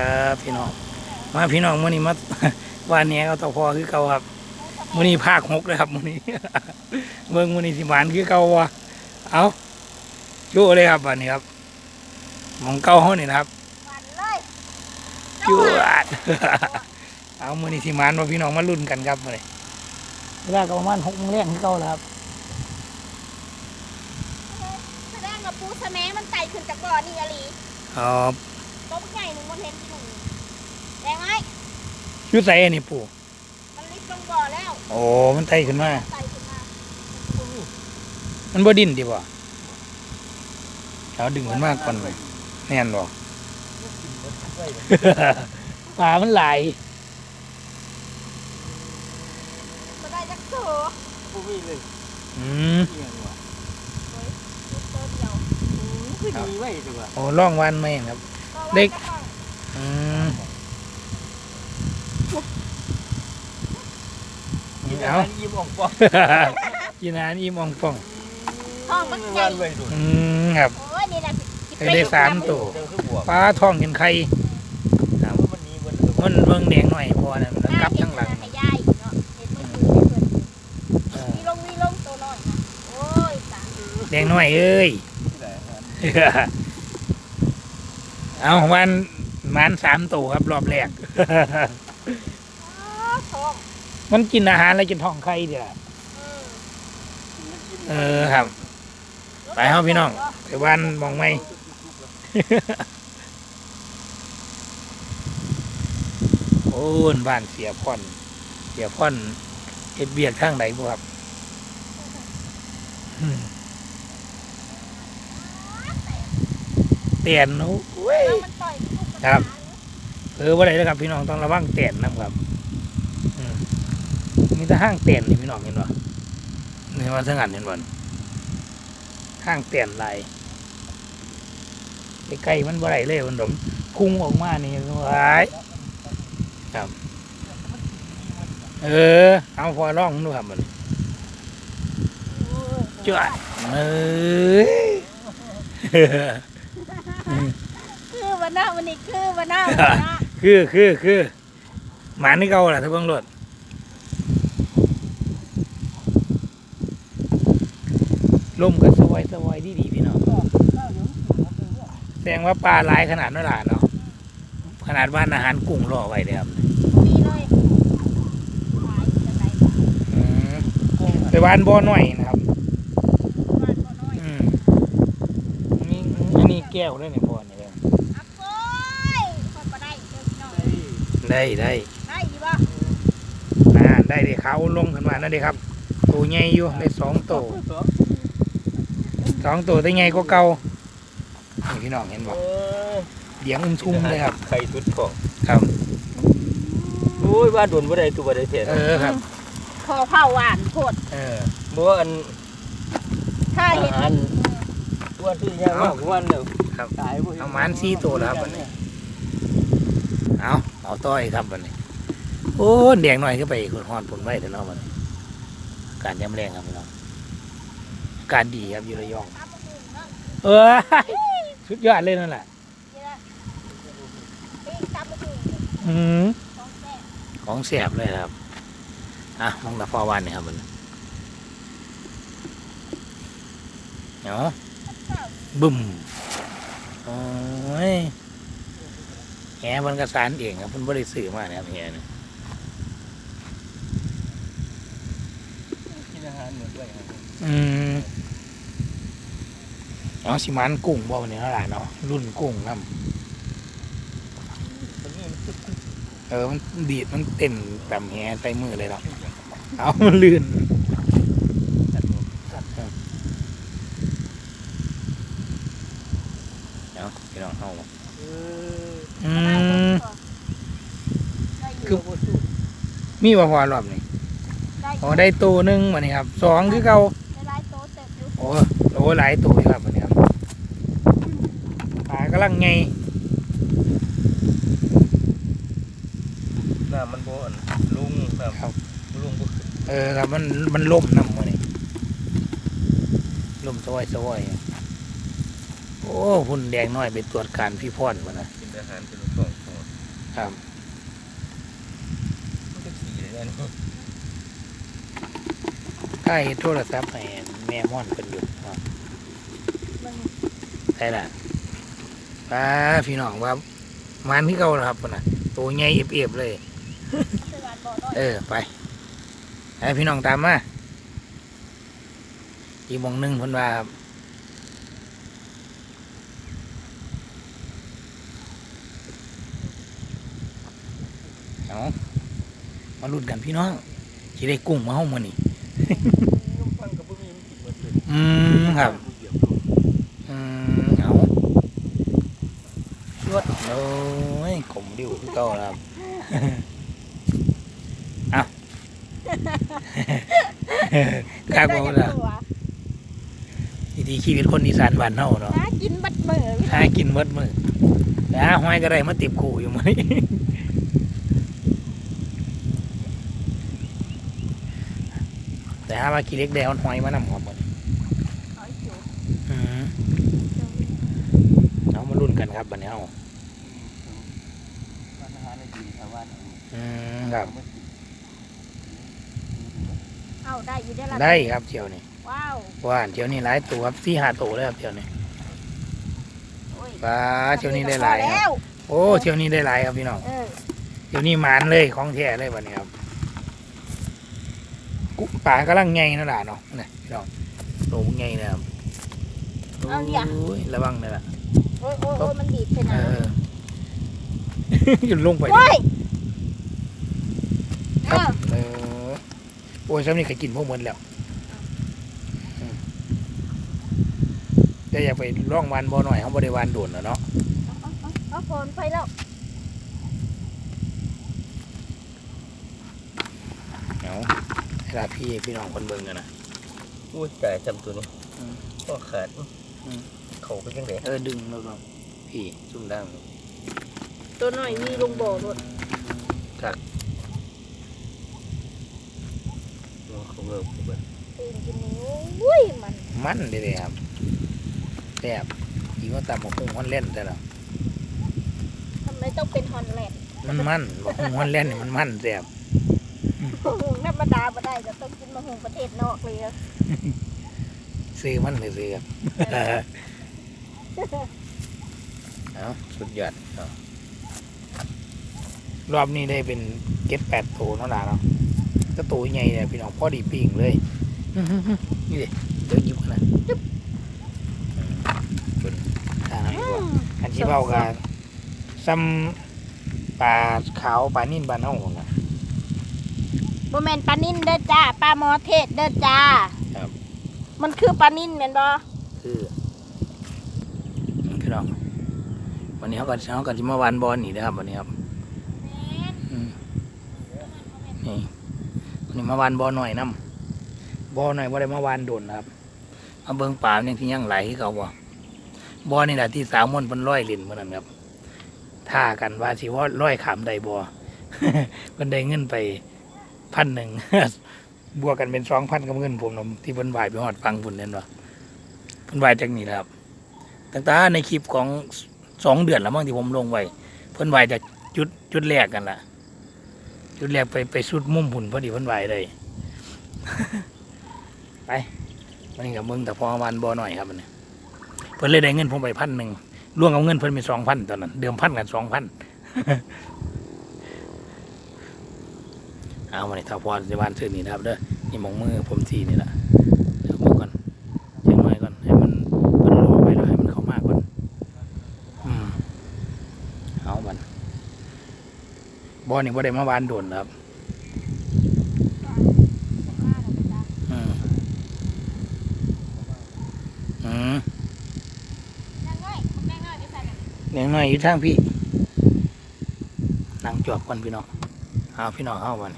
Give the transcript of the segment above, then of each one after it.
ครับพี่น้อง มาพี่น้องมื้อนี้มาวันนี้เอาตะพอคือเก่าครับมื้อนี้ภาคหกเลยครับมื้อนี้เบิ่งมื้อนี้สิหวานคือเก่าวะเอาจู้เลยครับวันนี้ครับหมองเก่าเฮานี่นะครับวันเลยจวดเอามื้อนี้สิหวานว่าพี่น้องมาลุ้นกันครับมื้อนี้เวลาก็ประมาณ6โมงแรงคือเก่าแล้วครับแสดงว่าปูสะแมมันไต่ขึ้นจากบ่อนี่อลีอ๋อ ต้มใหญ่หนึ่งมันเห็นหนึ่งแดงไหมอยู่ไสอันนี้ปู่มันลิฟต์ลงบ่อแล้วโอ้มันไต่ขึ้นมาไต่ขึ้นมามันบ่ดิ้นดิบ่เอาดึงมันมากก่อนเลยแน่นบ่ปลามันไหลายมาได้จักโถผู้มีเลยอืมเอียงว่ะลิฟต์ตัวเดียวคือดีไว้ดีกว่าโอ้ล่องวันไหมครับก็ เด็เด็กกอืมเอายิ้มอ่องปองกินอาหารอิ่มอ่องป่องท้องมันใหญ่วันไว้ดูอืมครับโอ้ยนี่นะสิเออได้สามตัวเจ้าคือบวกปลาทองเห็นไข่มันนี้มันมันเบิ่งแดงหน่อยพอนะมันกลับทั้งหลังให้ยายเนาะเห็นมันอยู่ในเพิ่นเออมีลงมีลงตัวน้อยนะโอ้ยตายแดงหน่อยเอ้ย เอาวันมันสามตัวครับ รอบแรกอ้าวท้องมันกินอาหารแล้วกินท้องไข่เดียวอืมเออครับ ไปเฮาพี่น้อง ไปวันมองไหม โอ้นบ้านเสียพ่อน เสียพ่อนเฮ็ดเบียกทางไหนบ่ครับอืม เตียนโอ้ยแล้วมันต่อยครับเออว่าไรนะครับ พี่น้องต้องระวังเตียนนะครับมีแต่ห้างเตียนนี่พี่น้องเห็นบ่นี่มันสงัดเห็นบ่ห้างเตียนลายใกล้ๆมันบ่ไรเลยมันดมพุ่งออกมานี่ว้ายครับ เออ เอาพอร้องดูครับมันจวดเอ้ย คือวันหน้าวันนี้คือวันหน้าวันหน้าคือคือคือหมานี่เก่าล่ะถ้าเบิ่งรถลมกับสวอยสวอยดีดีๆพี่น้องแสดงว่าปลาหลายขนาดนั้นล่ะเนาะขนาดบ้านอาหารกุ้งรอไว้เลยครับมีเลยขายจะไหนอืมไปบ้านบ่อน้อยนะครับบ้านก็น้อย อืมนี่อันนี้แก้วด้วยเนี่ยบ่อนี่เลยอับโอ้ยคนมาได้เดินน้อยได้ได้ได้ดีป่ะอ่าได้เด็เขาลงขึ้นมานั่นเด้ครับตัวใหญ่อยู่ได้สองตัวสองตัวได้ใหญ่กว่าเก่านี่พี่น้องเห็นบ่เดียงอุ้มชุ่มเลยครับไข่ทุดของครับโอ้ยว่าโดนบ่ได้ตัวบ่ได้เสียเออครับพอเผาหวานโคตรเออบ่ว่าอันถ้าอาเห็นหารว่าที่ยามากวันเด้อครับตายบ่เอาหมานสี่ตัวแล้วครับอันนี้ เอาเอาต่อยครับวันนี้ โอ้แดงหน่อยก็ไปคนฮอนผลไว้เดี๋ยวเนาะวันนี้อากาศยามแรงครับพี่น้องอากาศดีครับอยู่ระยองตามมาดูเนาะเออสุดยอดเลยนั่นแหละเดี๋ยวนะปิ้งตามมาดูอืมของแม่ของเสียบเลยครับอะมองตาฟอวันนี่ครับมันเนาะบึ้มโอ้ยแหมันกระสานเองครับมันบริสื่อมาเนี่ยครับแหนี่กินอาหารเหมือนด้วยครับอืมเอาสิมันกุ้งบ่วันนี้เท่าไหร่เนาะรุ่นกุ้งครับมันนี่มันเออมันดีดมันเต้นต่ำแหใส่มือเลยเนาะเอามันลื่น เอาพี่น้องเอาเอออืมได้อยู่คือมีว่าพอรอบนี้ได้โอ้ได้ตัวหนึ่งวันนี้ครับสองคือเก่าได้หลายโต๊ะเต็มอยู่โอ้โอ้หลายตัวอยู่ครับวันนี้ครับปลากำลังไงน้ามันบ่อันลุงแบบครับลุงบ่ขึ้นเออครับมันมันล่มน้ำวันนี้ล่มสวอยสวอย โอ้หุ่นแดงน้อยไปตรวจการพี่พรมานะกินอาหารเป็นของของครับมันก็ขี่เลยนะนี่ถ้าเฮ็ดโทรศัพท์ให้แม่ม่อนเพิ่นอยู่ครับมันใช่ล่ะป้าพี่น้องว่ามันที่เก่าแล้วครับพุ่นน่ะตัวใหญ่เอียบๆเลยสวัสดิ์บ่อน้อยเออไปให้พี่น้องตามมาอีกหมองหนึงเพิ่นว่าครับเอา มาลุ้นกันพี่น้องสิได้กุ้งมาเฮามื้อนี้ลูกฟังกับพวกนี้มันกินหมดเลยอืมครับเหยียบลูกอืมเอายวดโอ้ยขมดิวคือเก่าแล้วครับเอาข้าวได้โมจากละตัววิธีชีวิตคนอีสานบ้านเฮาเนาะหากินบัดมือหากินเบิดมือแล้วห้อยก็ได้มาติบขู่อยู่มื้อนี้ แต่ หาว่ากี่เล็กแดงห้อยมานำครับมื้อนี้เอาอีกอยู่อืมเอามาลุ้นกันครับบัดนี้เฮาร้านอาหารในดีชาวบ้านเอาอืมครับเอามากินเอาได้อยู่ได้ละได้ครับเที่ยวนี้ว้าวว่านเที่ยวนี้หลายตัวครับสี่ห้าตัวเลยครับเที่ยวนี้โอ้ยปลาเที่ยวนี้ได้หลายคแล้รับวโอ้เที่ยวนี้ได้หลายครับพี่น้องเออเที่ยวนี้หมานเลยของแท้เลยวันนี้ครับ กุปลากำลังไงนั่นแหละเนาะนี่พี่น้องตัวใหญ่นะครับโอ้ยระวังเลยล่ะโอ้ยโอ้ยโอ้ยมันดีดไปเอนะอหยุดลงไปโอ้ยครัอ้าบเออโอ้ยซ้ำนี่เคยกินพวกมันแล้วอืมแต่อยากไปร่องวานบ่หน่อยเขาบ่ได้วานโดนแล้วเนาะเอาเอาเอาฝนไปแล้ว เอา ให้ลาพี่พี่น้องคนเบิ่งกันนะอุ้ยจ่ายจำตัวนี้อืมก็ขาดอืมเขาไปยังไงเออดึงแล้วก็พี่ซุ่มดังตัวหน่อยมีลงบ่อรถครับเขาเงือบเขาเบิดตีนกินนิ้วอุ้ยมันมันเด้เลยครับแซ่บอีว่าตามบอกคงฮอนเล่นแต่ละทำไมต้องเป็นฮอนแลนด์มันมันบอกคงฮอนเล่นนี่มันมันแซ่บหุงธ รรมดาบ่ได้จะต้องกินมาหุงประเทศนอกเลยอะซื้อมันเลยซื้อครับ เอาสุดยอดเอารอบนี้ได้เป็นเก็บแปดตัวเนาะล่ะเนาะก็ตัวใหญ่เนี่ยพี่น้องพอดีปิ่งเลยอื้อหือหือนี่ดิเดี๋ยวหยิบกันนะจุ๊บอืมจนทางไหนดีกว่าอันที่เบากันซ้ำปลาขาวปลานิ่นปลาเน่าน่ะ บ่แม่นปลานิ่นเด้อจ้าปลาหมอเทศเด้อจ้า ครับ มันคือปลานิ่นแม่นบ่คือพี่น้องวันนี้เขาก็เขาก็จะมาวานบอลนี่นะครับวันนี้ครับอืมนี่วันนี้มาวานบอลหน่อยน้ำบอลหน่อยว่าได้มาวานโดนนะครับมาเบิ้งป่าเนี่ยที่ยังไหลให้เขาบ่บอลนี่แหละที่สาวมนต์เป็นร้อยเหรียญเมื่อนั้นครับท่ากันว่าสิว่าร้อยขามใดบอมันได้เงินไป พันหนึ่งบวกกันเป็นสองพันกับเงินผมนาะที่เพิ่นไหวไปหอดฟังพุ่นเน่นวะเพิ่นไหวจากนี้แหละครับตั้งแต่ในคลิปของสองเดือนแล้วมั้งที่ผมลงไว้เพิ่นไหวจากจุดจุดแรกกันละจุดแรกไปไปสุดมุมหุ่นพอดีเพิ่นไหวเลยไปวันนี้กับมึงแต่พอวันบอหน่อยครับวันเพิ่นเลยได้เงินผมไปพันหนึ่งร่วงเอาเงินเพิ่นเป็นสองพันตอนนั้นเดิมพันกันสองพัน เอามาในท้าพรในบ้านซื้อนี่นะครับเด้อนี่มองมือผมทีนี่แหละเดี๋ยวมือก่อนเชียงไว้ก่อนให้มันมันลงไปแล้วให้มันเข้ามากก่อนอืมเอามันบอลนี่บ่ได้มาวานโดนครับอืมอืมนางน้อยแม่น้อยไปใส่กันเลี้ยงน้อยอยู่ทางพี่นั่งจวบก่อนพี่น้องเอาพี่น้องเข้ามัน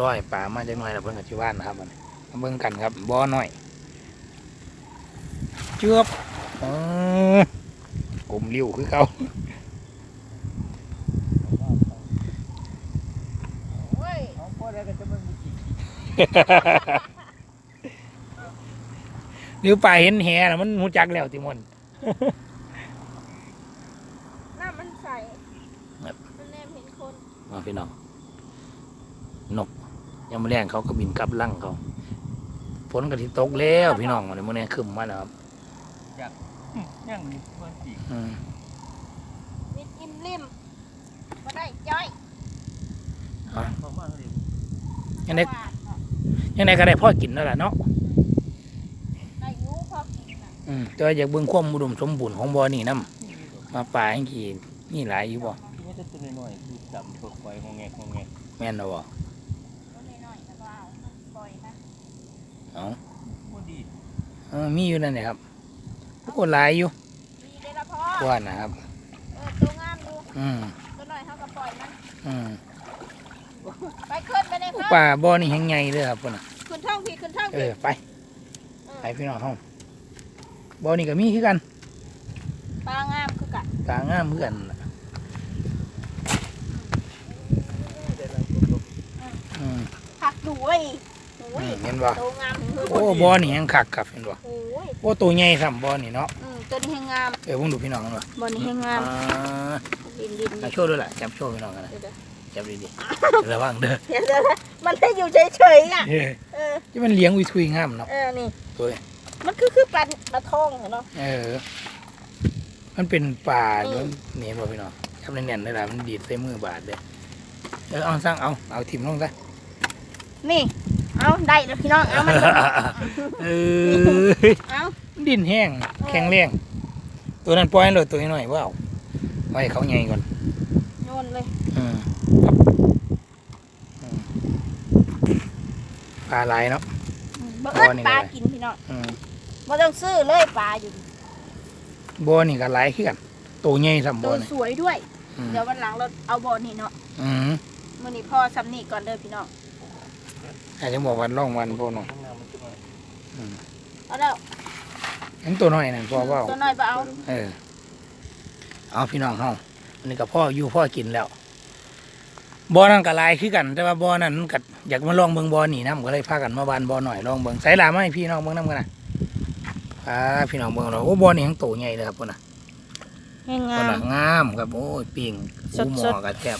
ร้อยป่ามาจากหน่อยแล้วเพิ่งกับชิว่านนะครับมันมาเบิ่งกันครับบ่อน้อยเจือบอ๋อกลมเลี้ยวคือเขาโอ้ยเอาพอแล้วก็จะมันมีกี่เลี้ยวป่าเห็นแห่น่ะมันหูจักแล้วติมนน้ำมันใสครับมันแน่พี่น้องนก ยังไม่แรงเขาก็บินกลับลังเขาฝนก็ที่ตกแล้วพี่น้องวันนี้มื่อนี้ขึ้นมาแล้วครับยังมีมันอีกอืมมิดอิ่มริมบ่ได้จ้อยประมาณนี้ยังไงยังไงก็ได้พ่อกินนั่นแหละเนาะได้อยูพอกินน่ะอืมแต่ว่าอยากเบิ่งความอุดมสมบูรณ์ของบ่อนี่นํมาป่าจังกี้นี่หลายอยู่บ่ ที่ว่าจะตัวน้อยๆคือจำพวกไฟงงแงงงแงแม่นบ่ ตัวน้อยๆแล้วก็เอามันปล่อยนะ เอ้าบ่ดีเออมีอยู่นั่นแหละครับโอ้หลายอยู่ดีเลยละพ่อว่านะครับเออตัวงามดูอืมตัวน้อยเขาก็ปล่อยมันอืมไปขึ้นไปเลยพ่อป่าบ่อนี่แห่งใหญ่เลยครับพุ่นน่ะขึ้นเท่าพี่ขึ้นเท่าเอพี่อไปไปพี่น้องเฮาบ่อนี่ก็มีคือกันปลางามคือกันตางามคือกันน่ะอืม ผักดูเว้ยโอ้อืยมเห็นบ่ตัวงามถึงมือโอ้บ่อนี่แห่งคักครับเห็นบ่โอ้ยโอ้ตัวใหญ่ซ้ำบ่อนี่เนาะอืมตัวนี้ให้งามเออผมดูพี่น้องกันบ่บนนี้ให้งามอ่าดินดินมาโชว์ด้วยล่ะจับโชว์พี่น้องกันนะเดี๋ยวจับดีๆระวังเด้อๆเดี๋ยวๆนะมันให้อยู่เฉยๆอะเฮ้ยเออที่มันเลี้ยงวิทุยงามเนาะเออนี่ตัวนี้มันคือคือปลาปลาทองเหรอเนาะเออ มันเป็นป่าอืมมันนี่บ่พี่น้องทำแน่นๆได้ล่ะมันดีดใส่มือบาดเด้อเออเอาสร้างเอาเอาถิ่มลงซะนี่ เอาได้แล้วพี่น้องเอามันเออเอาดินแห้งแข็งแรงตัวนั้นปล่อยให้เลยตัวน้อยๆว้าวไว้ให้เขาใหญ่ก่อนโยนเลยอืมครับอืมปลาหลายเนาะบ่อ๋เอิ้อนนี่ปลาไงกินพี่น้องอืมบ่ต้องซื้อเลยปลาอยู่บ่อนี่ก็หลายคือกันตัวใหญ่ซ้ำตับ่วอนี่สวยด้วยอืมเดี๋ยววันหลังเราเอาบ่อนี่เนาะอืมมื้อนี้พ่อซ้ำนี่ก่อนเด้อพี่น้อง อาจจะบอกวันร่องวันพวกน้องข้างหน้ามันจะมาเอาแล้วอันตัวน้อยนั่นพอเว่าตัวน้อยบ่เอาเออ เอาพี่น้องเฮาอันนี้ก็พ่ออยู่พ่อกินแล้วบ่อนั่นก็หลายคือกัน แต่ว่าบ่อนั้นมันก็อยากมาลองเบิ่งบ่อนี่นํก็เลยพากันมาบานบ่อหน่อยลองเบิ่งใส่ลามาให้พี่น้องเบิ่งนํกันนะอ่าพี่น้องเบิ่งเราโอ้บ่อนี่ทั้งโตใหญ่เลยครับพุ่นน่ะให้พุ่นงามน่ะงามครับโอ้ยปิ้งสดๆหูหมอกับแทบ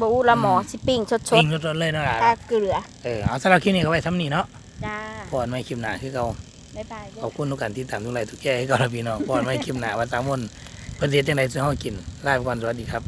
บ่อูละหมอสิปิ้งสปิ้ดงสดๆเลยเนาะล่ะๆตาเกลือ เออเอาสำหรับคลิปนี้ก็ไว้ทำนี่เนาะจ้าพอกันไว้คลิปหน้าคือเก่าบ๊ายบายเด้ขออบคุณทุกการที่ตามทุกไลค์ทุกแก่ให้กับเราพี่น้องพอกันไว้คลิปหน้าวันสามวันเพิ่นเฮ็ดจังได๋สิเฮากินลาไปก่อนสวัสดีครับ